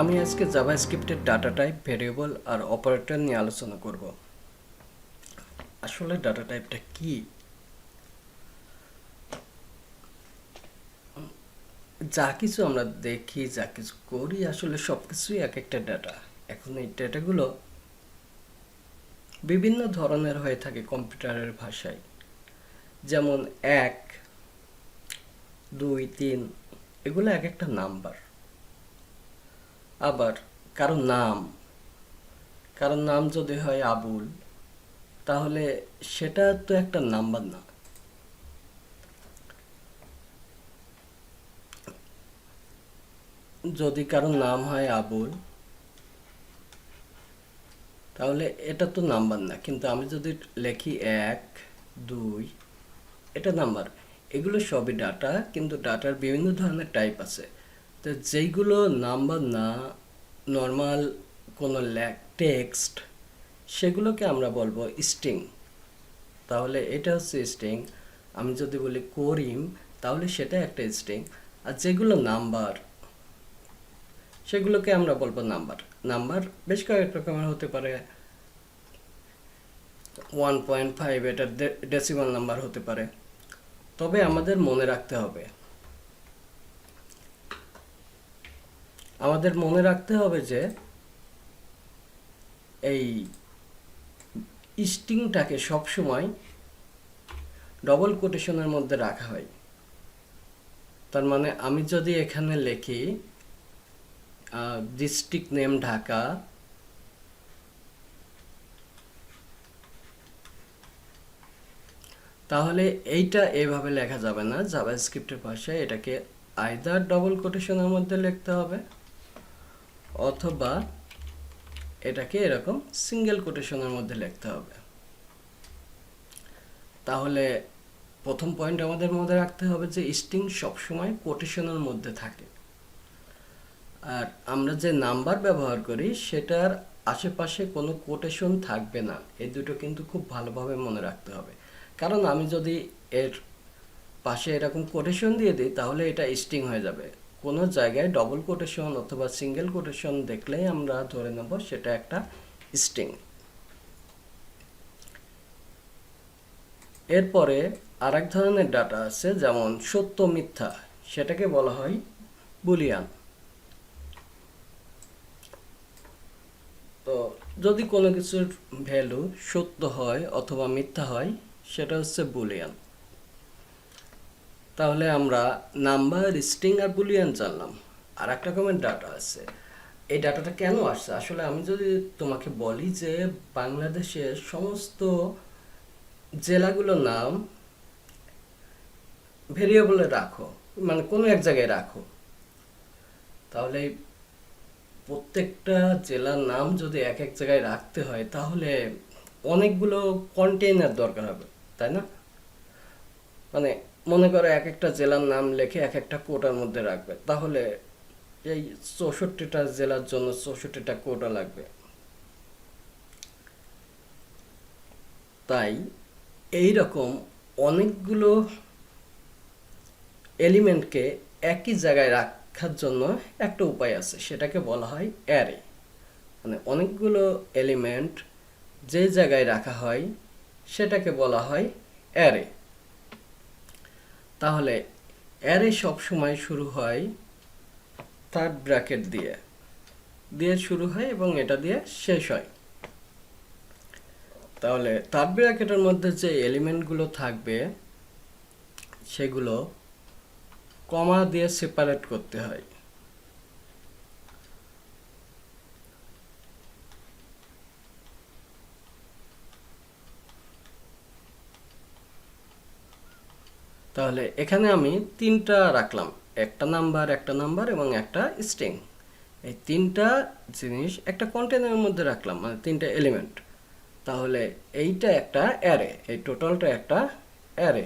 আমি আজকে জাভাস্ক্রিপ্টের ডাটা টাইপ ভেরিয়েবল আর অপারেটর নিয়ে আলোচনা করব। আসলে ডাটা টাইপটা কি? যা কিছু আমরা দেখি, যা কিছু করি, আসলে সব কিছুই এক একটা ডাটা এখন এই ডেটাগুলো বিভিন্ন ধরনের হয়ে থাকে কম্পিউটারের ভাষায়। যেমন এক, দুই, তিন, এগুলো এক একটা নাম্বার আবার কারও নাম। কারও নাম যদি হয় আবুল, তাহলে সেটা তো একটা নাম্বার না। যদি কারও নাম হয় আবুল, তাহলে এটা তো নাম্বার না। কিন্তু আমি যদি লেখি এক, দুই, এটা নাম্বার। এগুলো সবই ডাটা, কিন্তু ডাটার বিভিন্ন ধরনের টাইপ আছে। তো যেইগুলো নাম্বার না নর্মাল কোনো ল্যাক টেক্সট সেগুলোকে আমরা বলব স্ট্রিং তাহলে এটা হচ্ছে স্ট্রিং আমি যদি বলি করিম, তাহলে সেটা একটা স্ট্রিং আর যেগুলো নাম্বার, সেগুলোকে আমরা বলব নাম্বার। নাম্বার বেশ কয়েক রকমের হতে পারে। ওয়ান পয়েন্ট ফাইভ এটা ডেসিমাল নাম্বার হতে পারে। তবে আমাদের মনে রাখতে হবে আমাদের মনে রাখতে হবে যে এই স্টিংটাকে সবসময় ডবল কোটেশনের মধ্যে রাখা হয়। তার মানে আমি যদি এখানে লিখি ডিস্ট্রিক্ট নেম ঢাকা, তাহলে এইটা এভাবে লেখা যাবে না। জাভা স্ক্রিপ্টের ভাষায় এটাকে আইদার ডবল কোটেশনের মধ্যে লিখতে হবে অথবা এটাকে এরকম সিঙ্গেল কোটেশনের মধ্যে লিখতে হবে। তাহলে প্রথম পয়েন্ট আমাদের মধ্যে রাখতে হবে যে স্ট্রিং সবসময় কোটেশনের মধ্যে থাকে। আর আমরা যে নাম্বার ব্যবহার করি, সেটার আশেপাশে কোনো কোটেশন থাকবে না। এই দুটো কিন্তু খুব ভালোভাবে মনে রাখতে হবে। কারণ আমি যদি এর পাশে এরকম কোটেশন দিয়ে দিই, তাহলে এটা স্ট্রিং হয়ে যাবে। কোনো জায়গায় ডবল কোটেশন অথবা সিঙ্গেল কোটেশন দেখলেই আমরা ধরে নেব সেটা একটা স্ট্রিং এরপরে আরেক ধরনের ডাটা আছে, যেমন সত্য মিথ্যা, সেটাকে বলা হয় বুলিয়ান তো যদি কোনো কিছুর ভ্যালু সত্য হয় অথবা মিথ্যা হয়, সেটা হচ্ছে বুলিয়ান তাহলে আমরা নাম্বার স্ট্রিং আর বুলিয়ান জানলাম। আর একটা রকমের ডাটা আছে। এই ডাটাটা কেন আসছে? আসলে আমি যদি তোমাকে বলি যে বাংলাদেশের সমস্ত জেলাগুলোর নাম ভেরিয়েবলে রাখো মানে কোনো এক জায়গায় রাখো। তাহলে প্রত্যেকটা জেলার নাম যদি এক এক জায়গায় রাখতে হয়, তাহলে অনেকগুলো কন্টেইনার দরকার হবে, তাই না? মানে মনে করো এক একটা জেলার নাম লিখে এক একটা কোটার মধ্যে রাখবে। তাহলে এই চৌষট্টিটা জেলার জন্য চৌষট্টিটা কোটা লাগবে। তাই এই রকম অনেকগুলো এলিমেন্টকে একই জায়গায় রাখার জন্য একটা উপায় আছে, সেটাকে বলা হয় অ্যারে। মানে অনেকগুলো এলিমেন্ট যে জায়গায় রাখা হয়, সেটাকে বলা হয় অ্যারে। তাহলে অ্যারে সবসময় শুরু হয় থার্ড ব্র্যাকেট দিয়ে। দিয়ে শুরু হয় এবং এটা দিয়ে শেষ হয়। তাহলে থার্ড ব্র্যাকেটের মধ্যে যে এলিমেন্টগুলো থাকবে, সেগুলো কমা দিয়ে সেপারেট করতে হয়। তাহলে এখানে আমি তিনটা রাখলাম। একটা নাম্বার একটা নাম্বার এবং একটা স্ট্রিং এই তিনটা জিনিস একটা কন্টেনারের মধ্যে রাখলাম মানে তিনটা এলিমেন্ট তাহলে এইটা একটা অ্যারে এই টোটালটা একটা অ্যারে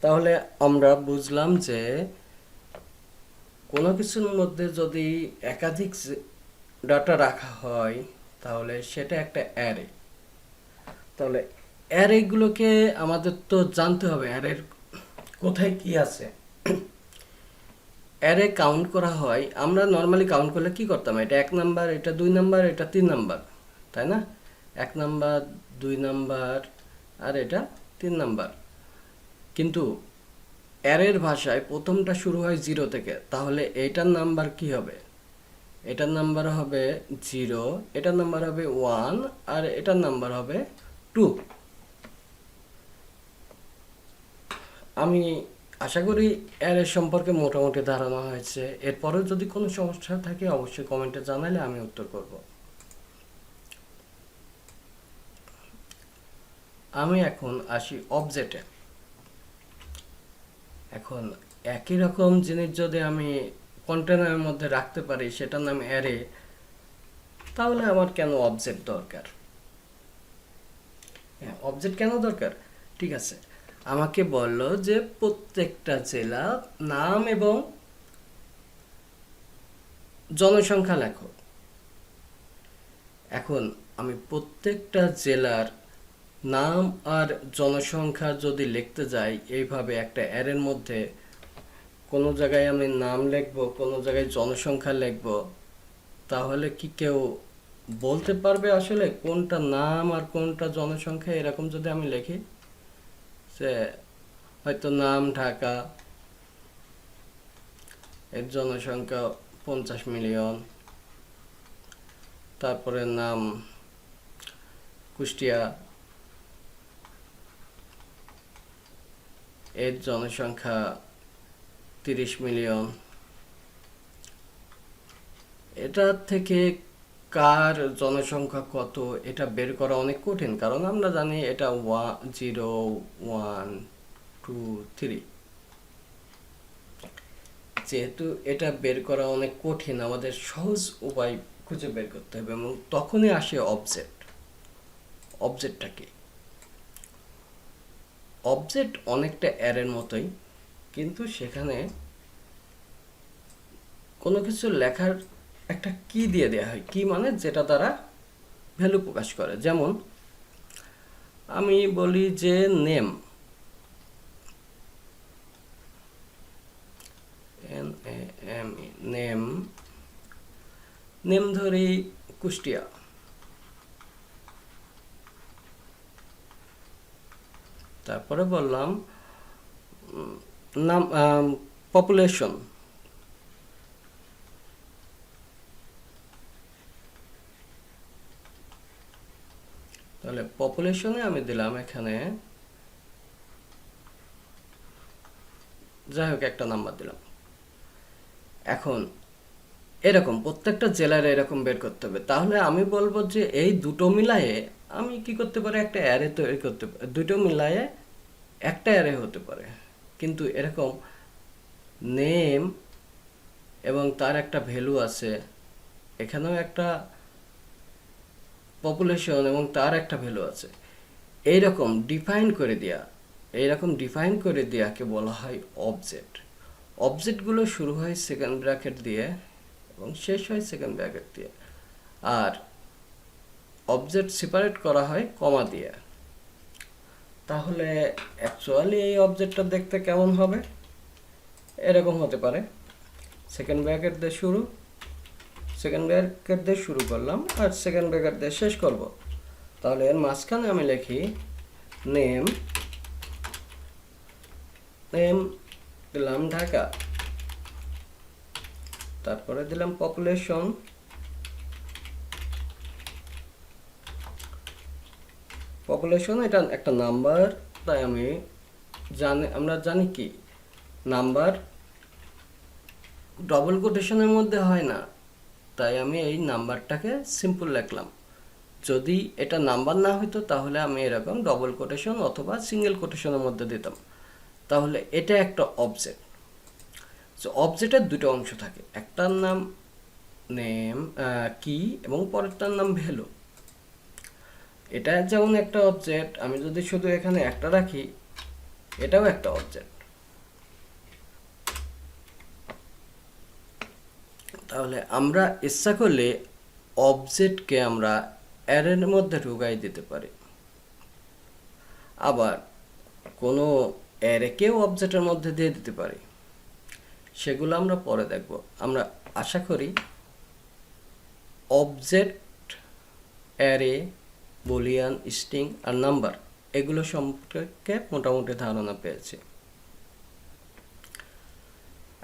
তাহলে আমরা বুঝলাম যে কোনো কিছুর মধ্যে যদি একাধিক ডাটা রাখা হয়, তাহলে সেটা একটা অ্যারে তাহলে অ্যারেগুলোকে আমাদের তো জানতে হবে, অ্যারের কোথায় কি আছে। অ্যারে কাউন্ট করা হয়, আমরা নর্মালি কাউন্ট করলে কি করতাম? এটা এক নাম্বার এটা দুই নাম্বার এটা তিন নাম্বার তাই না? এক নাম্বার দুই নাম্বার আর এটা তিন নাম্বার কিন্তু অ্যারের ভাষায় প্রথমটা শুরু হয় জিরো থেকে, তাহলে এটার নাম্বার কি হবে? এটার নাম্বার হবে জিরো এটার নাম্বার হবে ওয়ান আর এটার নাম্বার হবে টু আমি আশা করি এর সম্পর্কে মোটামুটি ধারণা হয়েছে। এরপরেও যদি কোনো সমস্যা থাকে, অবশ্যই কমেন্টে জানালে আমি উত্তর করব। আমি এখন আসি অবজেক্টে এখন একই রকম জিনিস যদি আমি কন্টেনারের মধ্যে রাখতে পারি, সেটার নাম অ্যারে তাহলে আমার কেন অবজেক্ট দরকার? হ্যাঁ অবজেক্ট কেন দরকার? ঠিক আছে। আমাকে বলল যে প্রত্যেকটা জেলা নাম এবং জনসংখ্যা লেখো। এখন আমি প্রত্যেকটা জেলার নাম আর জনসংখ্যা যদি লিখতে যাই, এইভাবে একটা অ্যারের মধ্যে কোনো জায়গায় আমি নাম লিখব, কোনো জায়গায় জনসংখ্যা লিখব, তাহলে কি কেউ বলতে পারবে আসলে কোনটা নাম আর কোনটা জনসংখ্যা এরকম যদি আমি লিখি? সে হয়তো নাম ঢাকা, এর জনসংখ্যা পঞ্চাশ মিলিয়ন, তারপরে নাম কুষ্টিয়া, এর জনসংখ্যা তিরিশ মিলিয়ন। এটা থেকে কার জনসংখ্যা কত, এটা বের করা অনেক কঠিন। কারণ আমরা জানি এটা one zero, one, two, three. যেহেতু এটা বের করা অনেক কঠিন, আমাদের সহজ উপায় খুঁজে বের করতে হবে এবং তখনই আসে অবজেক্ট অবজেক্টটা কি? অবজেক্ট অনেকটা অ্যারের মতোই, কিন্তু সেখানে কোনো কিছু লেখার একটা কি দিয়ে দেওয়া হয়? কি মানে? যেটা দ্বারা ভ্যালু প্রকাশ করে। যেমন, আমি বলি যে name N M name name ধরি কুষ্টিয়া। তারপরে বললাম নাম পপুলেশন তাহলে পপুলেশনে আমি দিলাম এখানে। যাই হোক, একটা নাম্বার দিলাম। এখন, এরকম প্রত্যেকটা জেলার এরকম বের করতে হবে। তাহলে আমি বলব যে এই দুটো মিলায়ে আমি কি করতে পারি? একটা অ্যারে তৈরি করতে পারি দুটো মিলায়ে একটা অ্যারে হতে পারে। কিন্তু এরকম নেম এবং তার একটা ভ্যালু আছে। এখানেও একটা পপুলেশন এবং তার একটা ভ্যালু আছে। এইরকম ডিফাইন করে দেয়া, এইরকম ডিফাইন করে দেয়াকে বলা হয় অবজেক্ট অবজেক্টগুলো শুরু হয় সেকেন্ড ব্র্যাকেট দিয়ে এবং শেষ হয় সেকেন্ড ব্র্যাকেট দিয়ে। আর অবজেক্ট সেপারেট করা হয় কমা দিয়ে। তাহলে অ্যাকচুয়ালি এই অবজেক্টটা দেখতে কেমন হবে? এরকম হতে পারে। সেকেন্ড ব্র্যাকেট দিয়ে শুরু সেকেন্ড ব্র্যাকেট দিয়ে শুরু করলাম আর সেকেন্ড ব্র্যাকেট দিয়ে শেষ করব। তাহলে এর মাঝখানে আমি লিখি নেম নেম দিলাম ঢাকা। তারপরে দিলাম পপুলেশন পপুলেশন এটা একটা নাম্বার তাই আমি জানি, আমরা জানি কি? নাম্বার ডবল কোটেশনের মধ্যে হয় না। তাই আমি এই নাম্বারটাকে সিম্পল লিখলাম। যদি এটা নাম্বার না হইতো, তাহলে আমি এরকম ডবল কোটেশন অথবা সিঙ্গেল কোটেশনের মধ্যে দিতাম। তাহলে এটা একটা অবজেক্ট সো অবজেক্টের দুটো অংশ থাকে। একটার নাম নেম কি এবং পরেরটার নাম ভ্যালু এটা যেমন একটা অবজেক্ট আমি যদি শুধু এখানে একটা রাখি, এটাও একটা অবজেক্ট তাহলে আমরা ইচ্ছা করলে অবজেক্টকে আমরা অ্যারের মধ্যে ঢুকাই দিতে পারি। আবার কোনো অ্যারেকেও অবজেক্টের মধ্যে দিয়ে দিতে পারি। সেগুলো আমরা পরে দেখব। আমরা আশা করি অবজেক্ট, অ্যারে, বলিয়ান, স্ট্রিং আর নাম্বার এগুলো সম্পর্কে মোটামুটি ধারণা পেয়েছি।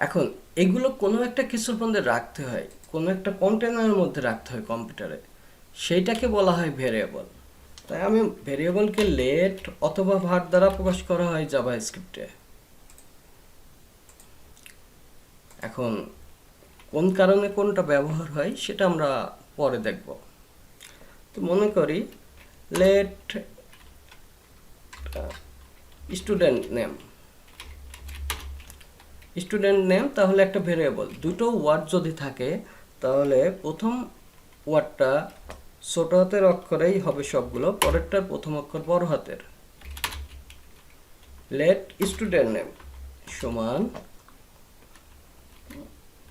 এখন, এগুলো কোনো একটা কিছুর মধ্যে রাখতে হয়, কোনো একটা কন্টেনারের মধ্যে রাখতে হয় কম্পিউটারে সেইটাকে বলা হয় ভেরিয়েবল তাই আমি ভেরিয়েবলকে লেট অথবা ভার দ্বারা প্রকাশ করা হয় জাভা স্ক্রিপ্টে এখন, কোন কারণে কোনটা ব্যবহার হয় সেটা আমরা পরে দেখব। তো মনে করি let student name student name তাহলে একটা ভেরিয়েবল দুটো ওয়ার্ড যদি থাকে, তাহলে প্রথম ওয়ার্ডটা ছোট হাতের অক্ষরেই হবে সবগুলো পরেরটার প্রথম অক্ষর বড় হাতের। লেট স্টুডেন্ট নেম সমান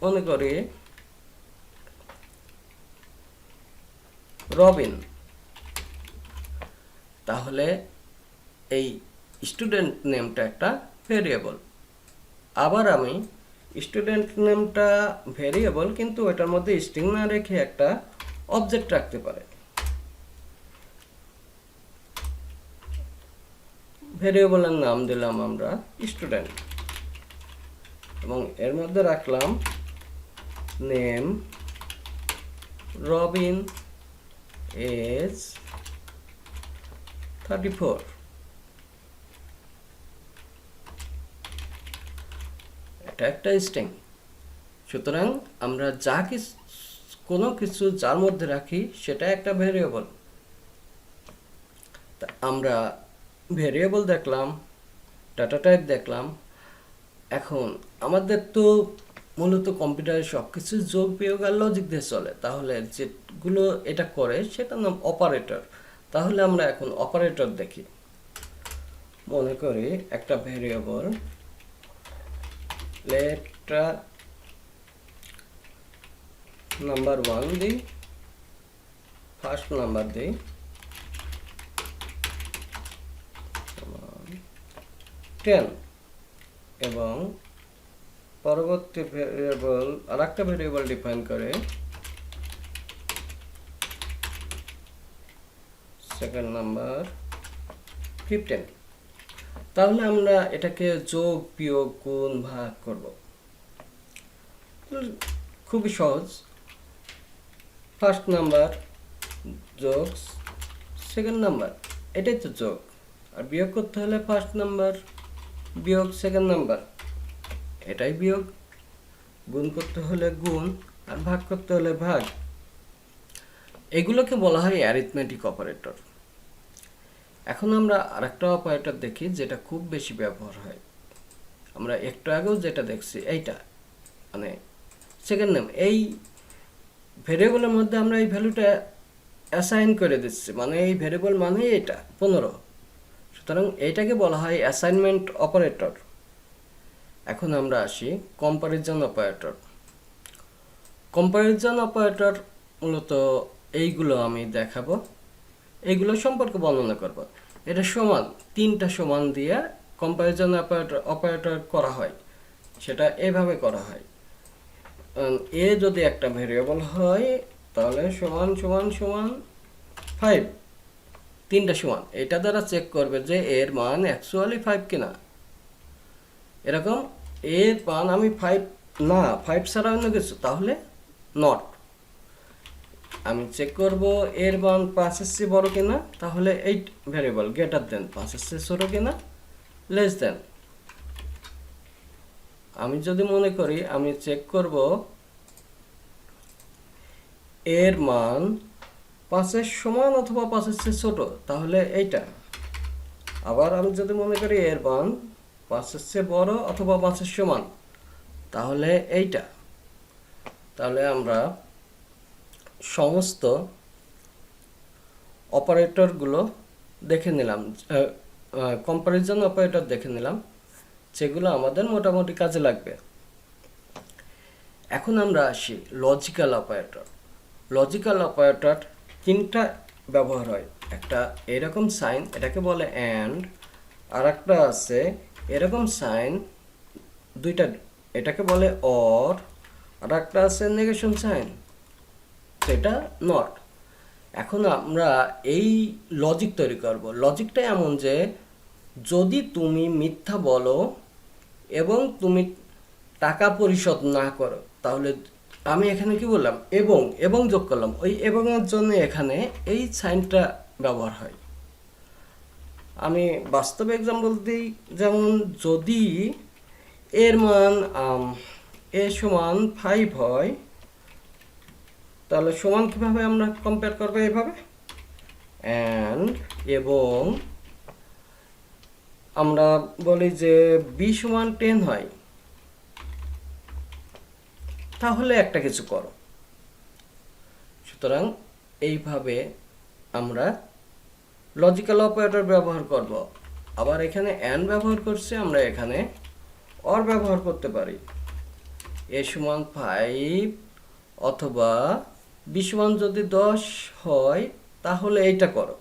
মনে করি রবিন। তাহলে এই স্টুডেন্ট নেমটা একটা ভেরিয়েবল আবার আমি স্টুডেন্ট নেমটা ভেরিয়েবল কিন্তু এটার মধ্যে স্ট্রিং না রেখে একটা অবজেক্ট রাখতে পারে। ভেরিয়েবলের নাম দিলাম আমরা স্টুডেন্ট এবং এর মধ্যে রাখলাম name Robin age thirty four এটা একটা স্ট্রিং সুতরাং আমরা যা কিছু, কোনো কিছু যার মধ্যে রাখি সেটা একটা ভেরিয়েবল আমরা ভেরিয়েবল দেখলাম ডাটা টাইপ দেখলাম। এখন আমাদের তো মূলত কম্পিউটারে সব কিছু যোগ বিয়োগ আর লজিক দিয়ে চলে। তাহলে যেগুলো এটা করে, সেটার নাম অপারেটর তাহলে আমরা এখন অপারেটর দেখি। মনে করি একটা ভেরিয়েবল লেটটা নাম্বার ওয়ান দিই, ফার্স্ট নাম্বার দিই। টেন এবং পরবর্তী ভেরিয়েবল আর একটা ভেরিয়েবল ডিফাইন করে। সেকেন্ড নাম্বার ফিফটিন তাহলে আমরা এটাকে যোগ, বিয়োগ, গুণ, ভাগ করব। খুবই সহজ। ফার্স্ট নাম্বার যোগ সেকেন্ড নাম্বার এটাই তো যোগ। আর বিয়োগ করতে হলে ফার্স্ট নাম্বার বিয়োগ সেকেন্ড নাম্বার এটাই বিয়োগ। গুণ করতে হলে গুণ, আর ভাগ করতে হলে ভাগ। এগুলোকে বলা হয় অ্যারিথমেটিক অপারেটর এখন আমরা আরেকটা অপারেটর দেখি যেটা খুব বেশি ব্যবহার হয়। আমরা একটু আগেও যেটা দেখছি, এইটা মানে সেকেন্ড নেম এই ভেরিয়েবলের মধ্যে আমরা এই ভ্যালুটা অ্যাসাইন করে দিচ্ছি মানে এই ভেরিয়েবল মানে এটা, পনেরো। সুতরাং এইটাকে বলা হয় অ্যাসাইনমেন্ট অপারেটর এখন আমরা আসি কম্পারিজন অপারেটর কম্পারিজন অপারেটর মূলত এইগুলো আমি দেখাবো। এইগুলো সম্পর্কে বর্ণনা করব। এটা সমান, তিনটা সমান দিয়ে কম্পারিজন অপারেটর অপারেটর করা হয়। সেটা এভাবে করা হয়। এ যদি একটা ভেরিয়েবল হয়, তাহলে সমান সমান সমান ফাইভ তিনটা সমান। এটা দ্বারা চেক করবে যে এর মান অ্যাকচুয়ালি ফাইভ কিনা। এরকম, এর মান আমি ফাইভ না ফাইভ ছাড়া অন্য কিছু, তাহলে নট আমি চেক করব, এর মান পাঁচের চেয়ে বড় কিনা, তাহলে এইট ভ্যারিয়েবল গ্রেটার দেন পাঁচের চেয়ে ছোট কিনা লেস দেন আমি যদি মনে করি, আমি চেক করব, এর মান পাঁচের সমান অথবা পাঁচের চেয়ে ছোট, তাহলে এইটা। আবার আমি যদি মনে করি, এর মান পাঁচের চেয়ে বড় অথবা পাঁচের সমান, তাহলে এইটা। তাহলে আমরা সমস্ত অপারেটরগুলো দেখে নিলাম। কম্পারিজন অপারেটর দেখে নিলাম, যেগুলো আমাদের মোটামুটি কাজে লাগবে। এখন আমরা আসি লজিক্যাল অপারেটর লজিক্যাল অপারেটর তিনটা ব্যবহার হয়। একটা এরকম সাইন এটাকে বলে অ্যান্ড আর একটা আছে এরকম সাইন দুইটা, এটাকে বলে অর আর একটা আছে নেগেশন সাইন সেটা নট এখন আমরা এই লজিক তৈরি করব। লজিকটা এমন যে, যদি তুমি মিথ্যা বলো এবং তুমি টাকা পরিশোধ না করো, তাহলে আমি এখানে কি বললাম? এবং এবং যোগ করলাম। ওই এবং এর জন্য এখানে এই সাইনটা ব্যবহার হয়। আমি বাস্তব এক্সাম্পল দিই, যেমন যদি এর মান এ সমান ফাইভ হয় তাহলে সমান কীভাবে আমরা কম্পেয়ার করব এইভাবে? অ্যান্ড এবং আমরা বলি যে বি সমান টেন হয়। তাহলে একটা কিছু করো। সুতরাং এইভাবে আমরা লজিক্যাল অপারেটর ব্যবহার করব। আবার এখানে অ্যান ব্যবহার করছে, আমরা এখানে অর ব্যবহার করতে পারি। এ সমান ফাইভ অথবা বি সমান যদি দশ হয়, তাহলে এইটা করো।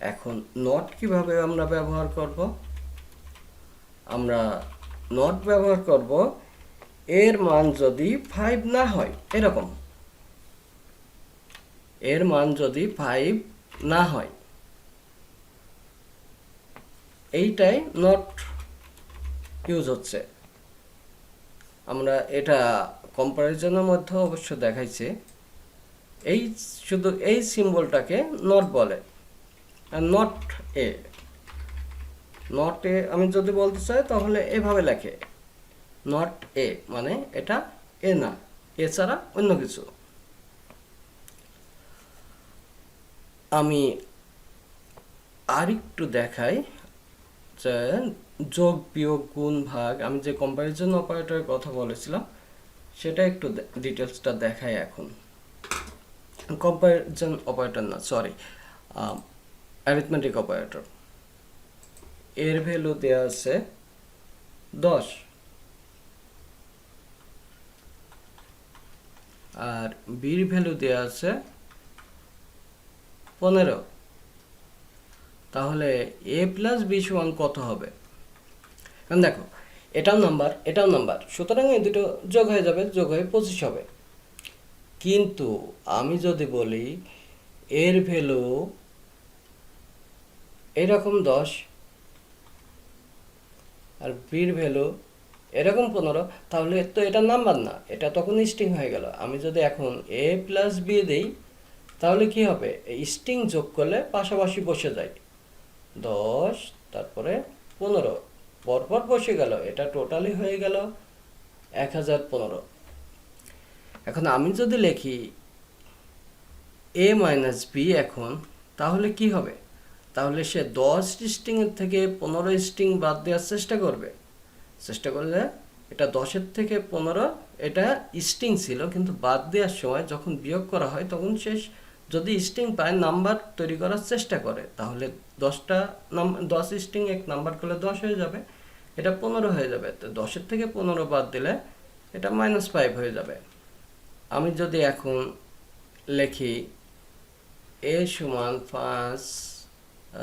এখন নট কীভাবে আমরা ব্যবহার করব? আমরা নট ব্যবহার করব, এর মান যদি ফাইভ না হয়, এরকম। এর মান যদি ফাইভ না হয়। এইটাই নট ইউজ হচ্ছে। আমরা এটা কম্পারিজনের মধ্যে অবশ্য দেখাইছে, এই শুধু এই সিম্বলটাকে নট বলে। Are not a not a আমি যদি বলতে চাই তাহলে এভাবে লেখে। নট এ মানে এটা এ না এছাড়া অন্য কিছু। আমি আরেকটু দেখাই যোগ বিয়োগ গুণ ভাগ, আমি যে কম্প্যারিজন অপারেটরের কথা বলেছিলাম সেটা একটু ডিটেলসটা দেখাই এখন। কম্প্যারিজন অপারেটর না সরি অ্যারিথমেটিক অপারেটর এর ভ্যালু দেওয়া আছে দশ। আর বির ভ্যালু দেওয়া আছে পনেরো। তাহলে এ প্লাস বি সমান কত হবে? এখন দেখো এটাও নাম্বার এটাও নাম্বার সুতরাং এই দুটো যোগ হয়ে যাবে, যোগ হয়ে পঁচিশ হবে। কিন্তু আমি যদি বলি, এর ভ্যালু এরকম দশ, আর বির ভ্যালু এরকম পনেরো, তাহলে তো এটা নাম্বার না। এটা তখন স্ট্রিং হয়ে গেল। আমি যদি এখন এ প্লাস বি দিই, তাহলে কি হবে? স্ট্রিং যোগ করলে পাশাপাশি বসে যায়। দশ, তারপরে পনেরো। পরপর বসে গেল। এটা টোটালি হয়ে গেল এক হাজার পনেরো। এখন আমি যদি লিখি এ মাইনাস বি এখন, তাহলে কি হবে? তাহলে সে দশ স্ট্রিংয়ের থেকে পনেরো স্ট্রিং বাদ দেওয়ার চেষ্টা করবে। চেষ্টা করলে এটা দশের থেকে পনেরো, এটা স্ট্রিং ছিল, কিন্তু বাদ দেওয়ার সময় যখন বিয়োগ করা হয়, তখন শেষ যদি স্ট্রিং পায় নাম্বার তৈরি করার চেষ্টা করে, তাহলে দশটা নাম দশ স্ট্রিং এক নাম্বার করলে দশ হয়ে যাবে, এটা পনেরো হয়ে যাবে। তো দশের থেকে পনেরো বাদ দিলে এটা মাইনাস ফাইভ হয়ে যাবে। আমি যদি এখন লিখি এ সমান পাঁচ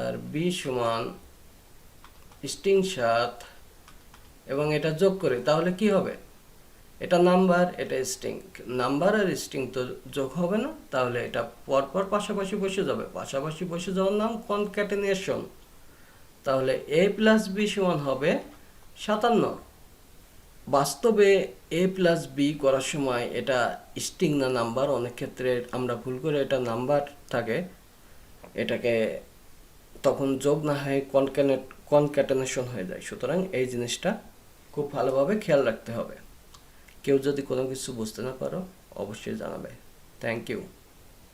আর বি সমান স্ট্রিং সাত, এবং এটা যোগ করি, তাহলে কি হবে? এটা নাম্বার, এটা স্ট্রিং নাম্বার আর স্ট্রিং তো যোগ হবে না, তাহলে এটা পরপর পাশাপাশি বসে যাবে। পাশাপাশি বসে যাওয়ার নাম কনক্যাটেনেশন তাহলে এ প্লাস বি সমান হবে সাতান্ন। বাস্তবে এ প্লাস বি করার সময় এটা স্ট্রিং না নাম্বার, অনেক ক্ষেত্রে আমরা ভুল করে এটা নাম্বার থাকে। এটাকে তখন যোগ না হয় কনক্যানেট কনক্যাটেনেশন হয়ে যায়। সুতরাং এই জিনিসটা খুব ভালোভাবে খেয়াল রাখতে হবে। কেউ যদি কোনো কিছু বুঝতে না পারো অবশ্যই জানাবে। Thank you